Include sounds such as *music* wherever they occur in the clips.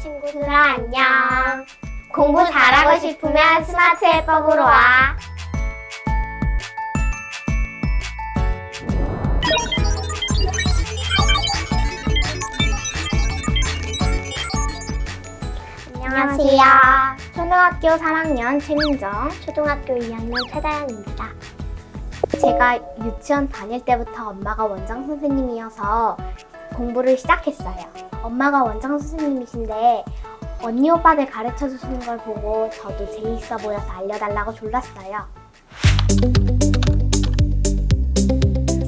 친구들아 안녕. 공부 잘하고 싶으면 스마트 해법으로 와. 안녕하세요. 초등학교 3학년 최민정, 초등학교 2학년 최다연입니다. 제가 유치원 다닐 때부터 엄마가 원장 선생님이어서 공부를 시작했어요. 엄마가 원장 선생님이신데 언니 오빠들 가르쳐 주시는 걸 보고 저도 재미있어 보여서 알려달라고 졸랐어요.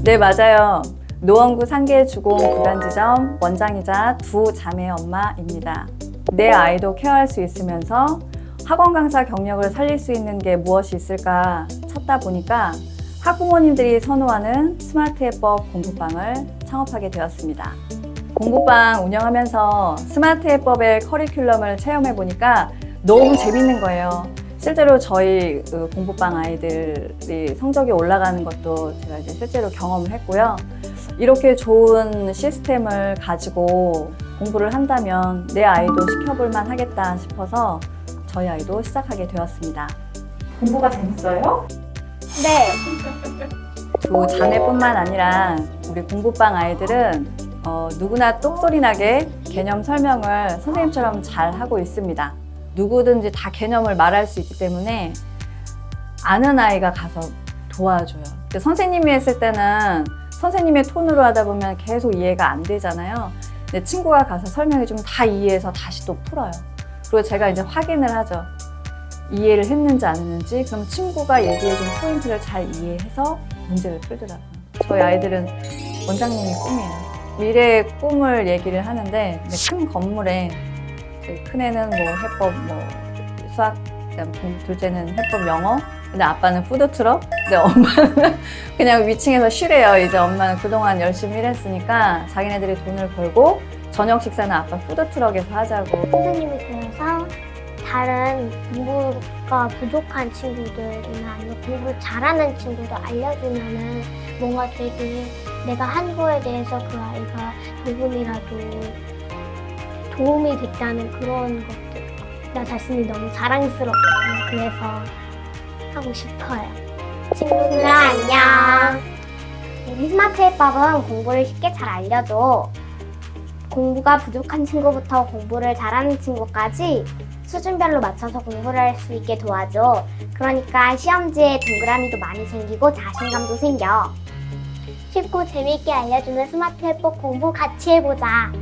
네, 맞아요. 노원구 상계 주공 구단지점 원장이자 두 자매 엄마입니다. 내 아이도 케어할 수 있으면서 학원 강사 경력을 살릴 수 있는 게 무엇이 있을까 찾다 보니까 학부모님들이 선호하는 스마트 해법 공부방을 창업하게 되었습니다. 공부방 운영하면서 스마트 해법의 커리큘럼을 체험해 보니까 너무 재밌는 거예요. 실제로 저희 그 공부방 아이들이 성적이 올라가는 것도 제가 이제 실제로 경험을 했고요. 이렇게 좋은 시스템을 가지고 공부를 한다면 내 아이도 시켜볼만 하겠다 싶어서 저희 아이도 시작하게 되었습니다. 공부가 재밌어요? 네, *laughs* 두 자매뿐만 아니라 우리 공부방 아이들은 어, 누구나 똑소리 나게 개념 설명을 선생님처럼 잘 하고 있습니다. 누구든지 다 개념을 말할 수 있기 때문에 아는 아이가 가서 도와줘요. 선생님이 했을 때는 선생님의 톤으로 하다 보면 계속 이해가 안 되잖아요. 근데 친구가 가서 설명해 주면 다 이해해서 다시 또 풀어요. 그리고 제가 이제 확인을 하죠. 이해를 했는지 안 했는지 그럼 친구가 얘기해 준 포인트를 잘 이해해서 문제를 풀더라고요. 저희 아이들은 원장님이 꿈이에요. 미래의 꿈을 얘기를 하는데 큰 건물에 이제 큰애는 뭐 해법 뭐 수학 둘째는 해법 영어 근데 아빠는 푸드트럭 근데 엄마는 *laughs* 그냥 위층에서 쉬래요 이제 엄마는 그동안 열심히 일했으니까 자기네들이 돈을 벌고 저녁 식사는 아빠 푸드트럭에서 하자고 선생님이 그래서 다른 공부가 부족한 친구들이나 아니면 공부 잘하는 친구도 알려주면은 뭔가 되게 내가 한 거에 대해서 그 아이가 조금이라도 도움이 됐다는 그런 것들. 나 자신이 너무 자랑스럽거든요. 그래서 하고 싶어요. 친구들아 안녕. 우리 스마트 해법은 공부를 쉽게 잘 알려줘. 공부가 부족한 친구부터 공부를 잘하는 친구까지 수준별로 맞춰서 공부를 할 수 있게 도와줘. 그러니까 시험지에 동그라미도 많이 생기고 자신감도 생겨. 쉽고 재미있게 알려주는 스마트 해법 공부 같이 해보자.